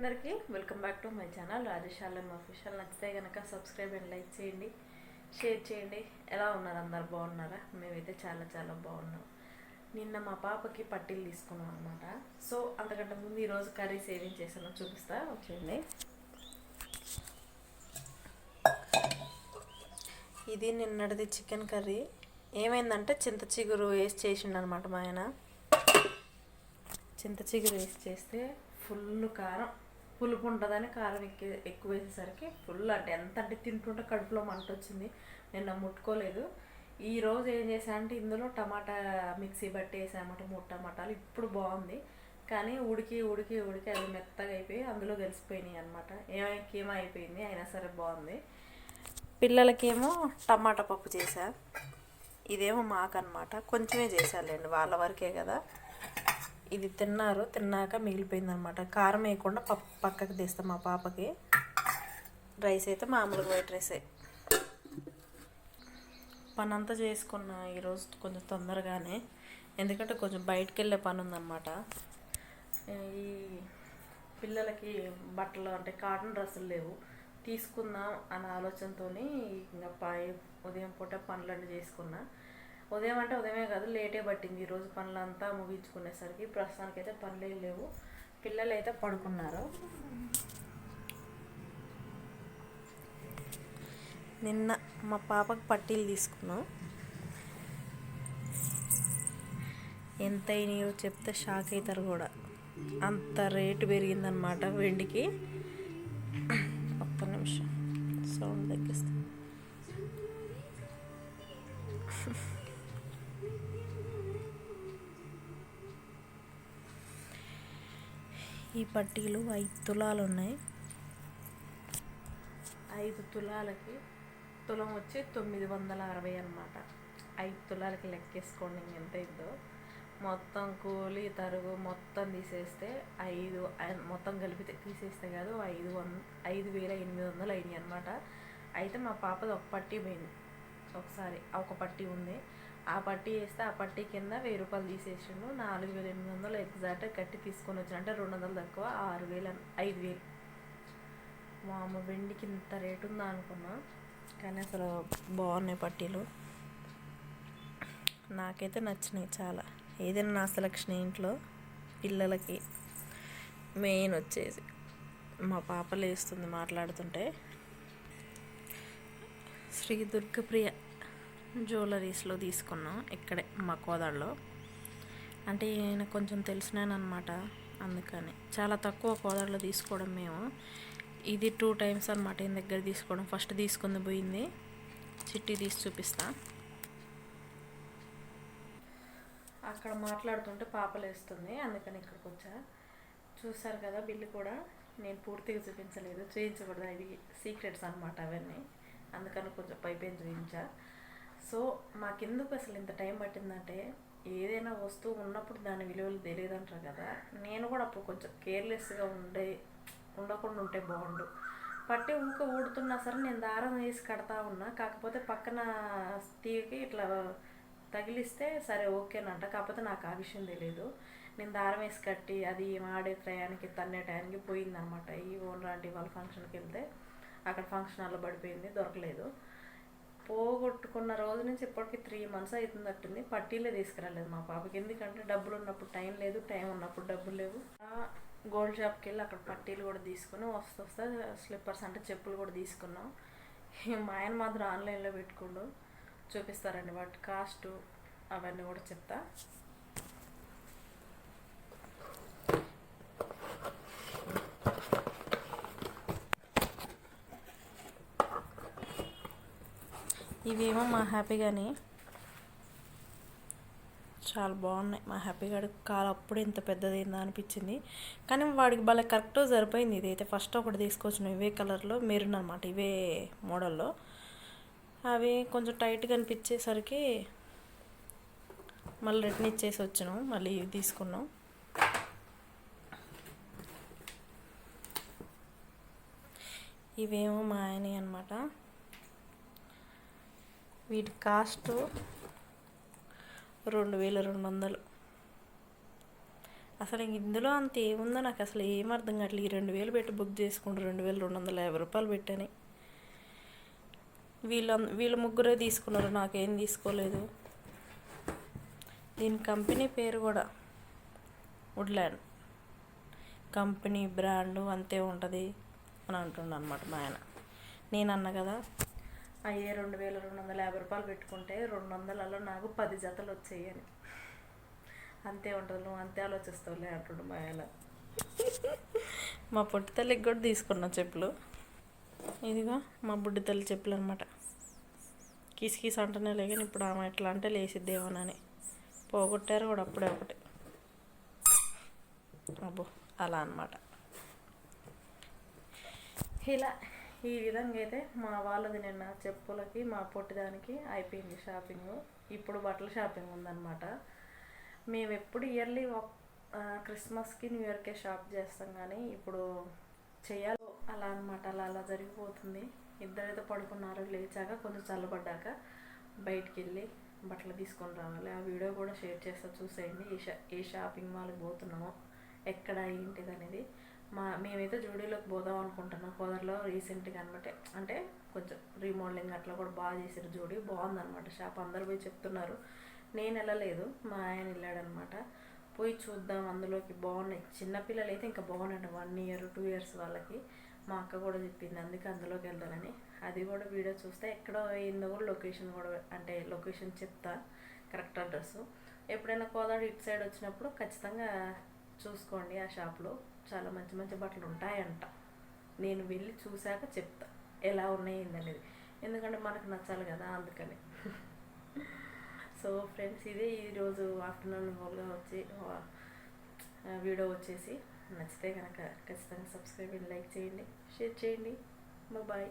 అందరికీ welcome back to my channel Rajashalam official నచ్చితే కనుక సబ్స్క్రైబ్ అండ్ లైక్ చేయండి షేర్ చేయండి. ఎలా ఉన్నారు అందరు? బాగున్నారా? మేమైతే చాలా చాలా బాగున్నాం. నిన్న మా పాపకి పట్టీలు తీసుకున్నాం అనమాట సో అంతకంటే ముందు ఈరోజు కర్రీ సేవింగ్ చేసాను చూపిస్తా. వచ్చేయండి ఇది నిన్నటిది చికెన్ కర్రీ. ఏమైందంటే చింత చిగురు వేసి చేసిండు అనమాట మా ఆయన. చింత చిగురు వేసి చేస్తే ఫుల్ కారం. పులుపు ఉంటుందని కారం ఎక్కి ఎక్కువ వేసేసరికి ఫుల్ అంటే ఎంత అంటే తింటుంటే కడుపులో మంట వచ్చింది నిన్న ముట్టుకోలేదు. ఈ రోజు ఏం చేసా అంటే ఇందులో టమాటా మిక్సీ బట్టి వేసామట మూడు టమాటాలు. ఇప్పుడు బాగుంది కానీ ఉడికి ఉడికి ఉడికి అది మెత్తగా అయిపోయి అందులో కలిసిపోయినాయి అనమాట ఏమో అయిపోయింది అయినా సరే బాగుంది పిల్లలకేమో టమాటా పప్పు చేశా. ఇదేమో మాకన్నమాట. కొంచెమే చేశాలేండి వాళ్ళ వరకే కదా. ఇది తిన్నారు తిన్నాక మిగిలిపోయింది అనమాట కారం వేయకుండా పప్పు పక్కకి తీస్తాం మా పాపకి. రైస్ అయితే మామూలుగా వైట్ రైసే. పని అంతా చేసుకున్న ఈరోజు కొంచెం తొందరగానే. ఎందుకంటే కొంచెం బయటకు వెళ్ళే పని ఉందన్నమాట ఈ పిల్లలకి బట్టలు అంటే కాటన్ డ్రెస్సులు లేవు. తీసుకుందాం అనే ఆలోచనతో ఇంకా పై ఉదయం పూట పనులన్నీ చేసుకున్నా. ఉదయం అంటే ఉదయమే కాదు లేటే పట్టింది ఈరోజు పనులంతా ముగించుకునేసరికి. ప్రస్తుతానికి అయితే పనులు ఏం లేవు. పిల్లలు అయితే పడుకున్నారు. నిన్న మా పాపకు పట్టీలు తీసుకున్నాం. ఎంత అయినాయో చెప్తే షాక్ అవుతారు కూడా. అంత రేటు పెరిగిందనమాట వెండికి. ఒక్క నిమిషం. సౌండ్ తగ్గిస్తాం. ఈ పట్టీలు ఐదు తులాలు ఉన్నాయి. ఐదు తులాలకి తులం వచ్చి తొమ్మిది వందల అరవై అనమాట ఐదు తులాలకి లెక్కేసుకోండి ఎంత అయిందో. మొత్తం కూలి తరుగు మొత్తం తీసేస్తే ఐదు మొత్తం కలిపితే తీసేస్తే కాదు ఐదు వంద ఐదు వేల ఎనిమిది వందలు అయినాయి అనమాట అయితే మా పాపది ఒక పట్టీ పోయింది. ఒకసారి ఒక పట్టీ ఉంది. ఆ పట్టీ వేస్తే ఆ పట్టీ కింద వెయ్యి రూపాయలు తీసేసిండు. నాలుగు వేల ఎనిమిది వందలు ఎగ్జాక్ట్ కట్టి తీసుకొని వచ్చాను అంటే రెండు వందలు తక్కువ ఆరు వేలు ఐదు వేలు. మా అమ్మ వెండికి ఇంత రేటు ఉందా అనుకున్నా. కానీ అసలు బాగున్నాయి పట్టీలు. నాకైతే నచ్చినాయి చాలా. ఏదైనా నా సెలక్షన్ ఇంట్లో పిల్లలకి మెయిన్ వచ్చేసి. మా పాప లేస్తుంది మాట్లాడుతుంటే. శ్రీ దుర్గప్రియ. జ్యువెలరీస్లో తీసుకున్నాం ఇక్కడే మా కోదాడలో అంటే ఈయన కొంచెం తెలిసినానమాట అందుకని. చాలా తక్కువ కోదాడలో తీసుకోవడం మేము. ఇది టూ టైమ్స్ అనమాట ఈయన దగ్గర తీసుకోవడం. ఫస్ట్ తీసుకుంది పోయింది. చిట్టి తీసి చూపిస్తా. అక్కడ మాట్లాడుతుంటే పాపలేస్తుంది అందుకని ఇక్కడికి వచ్చా. చూసారు కదా బిల్లు కూడా. నేను పూర్తిగా చూపించలేదు. చూపించకూడదు అవి సీక్రెట్స్ అనమాట అవన్నీ. అందుకని కొంచెం పైపేం చూపించా సో మాకెందుకు అసలు ఇంత టైం పట్టిందంటే ఏదైనా వస్తువు ఉన్నప్పుడు దాని విలువలు తెలియదు అంటారు కదా. నేను కూడా అప్పుడు కొంచెం కేర్లెస్గా ఉండే ఉండకుండా ఉంటే బాగుండు. పట్టి ఊక ఊడుతున్నా సరే నేను దారం వేసి కడతా ఉన్నా. కాకపోతే పక్కన తీగకి ఇట్లా తగిలిస్తే సరే ఓకేనంట. కాకపోతే నాకు ఆ విషయం తెలియదు నేను దారం వేసి కట్టి అది ఆడే టయానికి తన్నే టయానికి పోయిందనమాట. ఈ ఓన్ లాంటి వాళ్ళ ఫంక్షన్కి వెళ్తే అక్కడ ఫంక్షన్ హాల్లో పడిపోయింది దొరకలేదు. పోగొట్టుకున్న రోజు నుంచి ఇప్పటికి త్రీ మంత్స్ అవుతుందట్టుంది. పట్టీలే తీసుకురాలేదు మా పాపకి. ఎందుకంటే డబ్బులు ఉన్నప్పుడు టైం లేదు టైం ఉన్నప్పుడు డబ్బులు లేవు. గోల్డ్ షాప్కి వెళ్ళి అక్కడ పట్టీలు కూడా తీసుకుని వస్తూ వస్తే స్లిప్పర్స్ అంటే చెప్పులు కూడా తీసుకున్నాం. మా ఆయన మాత్రం ఆన్లైన్లో పెట్టుకుండు. చూపిస్తారండి వాటి కాస్ట్ అవన్నీ కూడా చెప్తా. ఇవేమో మా హ్యాపీగాని. చాలా బాగున్నాయి. మా హ్యాపీగా కాలు అప్పుడు ఇంత పెద్దదైందా అనిపించింది. కానీ వాడికి భలే కరెక్ట్గా సరిపోయింది ఇదైతే ఫస్ట్ ఒకటి తీసుకొచ్చిన ఇవే కలర్లో మెరూన్ అనమాట ఇవే మోడల్లో. అవి కొంచెం టైట్గా అనిపించేసరికి మళ్ళీ రిటర్న్ ఇచ్చేసి వచ్చినాం. మళ్ళీ ఇవి తీసుకున్నాం. ఇవేమో మా ఆయన అనమాట వీటి కాస్ట్ రెండు వేల రెండు వందలు. అసలు ఇందులో అంత ఏముందో నాకు అసలు ఏం అర్థం కావట్లేదు. ఈ రెండు వేలు పెట్టి బుక్ చేసుకుంటారు రెండు వేల రెండు వందల యాభై రూపాయలు పెట్టని. వీళ్ళ వీళ్ళు ముగ్గురే తీసుకున్నారు నాకేం తీసుకోలేదు. దీని కంపెనీ పేరు కూడా వుడ్లాండ్ కంపెనీ బ్రాండు అంతే ఉంటుంది అని అంటుండ అనమాట మా ఆయన. నేను అన్న కదా అయ్యే రెండు వేల రెండు వందల యాభై రూపాయలు పెట్టుకుంటే రెండు వందలలో నాకు పది జతలు వచ్చాయి అని. అంతే ఉంటుంది నువ్వు అంతే ఆలోచిస్తావులే అంటుండు మా ఎలా మా పొట్టి తల్లికి కూడా తీసుకున్నా చెప్పులు. ఇదిగో మా బుడ్డి తల్లి చెప్పులు అనమాట కీస్ అంటనే అంటేనే లేకని ఇప్పుడు ఆమె ఎట్లా అంటే లేసిద్దేమోనని పోగొట్టారు కూడా అప్పుడే ఒకటి. అబ్బో అలా అనమాట ఇలా ఈ విధంగా అయితే మా వాళ్ళది నిన్న చెప్పులకి మా పొట్టిదానికి అయిపోయింది షాపింగ్. ఇప్పుడు బట్టల షాపింగ్ ఉందన్నమాట. మేము ఎప్పుడు ఇయర్లీ క్రిస్మస్కి న్యూ ఇయర్కే షాప్ చేస్తాం కానీ ఇప్పుడు చేయాలి అలా అనమాట అలా అలా జరిగిపోతుంది. ఇద్దరైతే పడుకున్నారు లేచాక కొంచెం చల్లబడ్డాక బయటికి వెళ్ళి బట్టలు తీసుకొని రావాలి. ఆ వీడియో కూడా షేర్ చేస్తా చూసేయండి. ఏ షా ఏ షాపింగ్ మాల్కి పోతున్నామో. ఎక్కడ ఏంటిది అనేది మా మేమైతే జూడీలోకి పోదాం అనుకుంటున్నాం. కోదర్లో రీసెంట్గా అనమాట అంటే కొంచెం రీమోడలింగ్ అట్లా కూడా బాగా చేశారు జోడీ. బాగుందనమాట షాప్ అందరు పోయి చెప్తున్నారు. నేను వెళ్ళలేదు. మా ఆయన వెళ్ళాడనమాట పోయి చూద్దాం అందులోకి బాగున్నాయి. చిన్నపిల్లలు అయితే ఇంకా బాగున్నాయి వన్ ఇయర్ టూ ఇయర్స్ వాళ్ళకి. మా అక్క కూడా చెప్పింది. అందుకే అందులోకి వెళ్దానని అది కూడా వీడియో చూస్తే ఎక్కడో అయిందో కూడా లొకేషన్ కూడా అంటే లొకేషన్ చెప్తా. కరెక్ట్ అడ్రస్ ఎప్పుడైనా కోదాడు ఇటు సైడ్ వచ్చినప్పుడు ఖచ్చితంగా చూసుకోండి ఆ షాప్లో. చాలా మంచి మంచి బట్టలు ఉంటాయంట. నేను వెళ్ళి చూశాక చెప్తా ఎలా ఉన్నాయి అనేది ఎందుకంటే మనకు నచ్చాలి కదా అందుకని. సో ఫ్రెండ్స్ ఇదే ఈరోజు ఆఫ్టర్నూన్ వాళ్ళగా వచ్చి వీడియో వచ్చేసి నచ్చితే కనుక ఖచ్చితంగా సబ్స్క్రైబ్ లైక్ చేయండి. షేర్ చేయండి. బాయ్.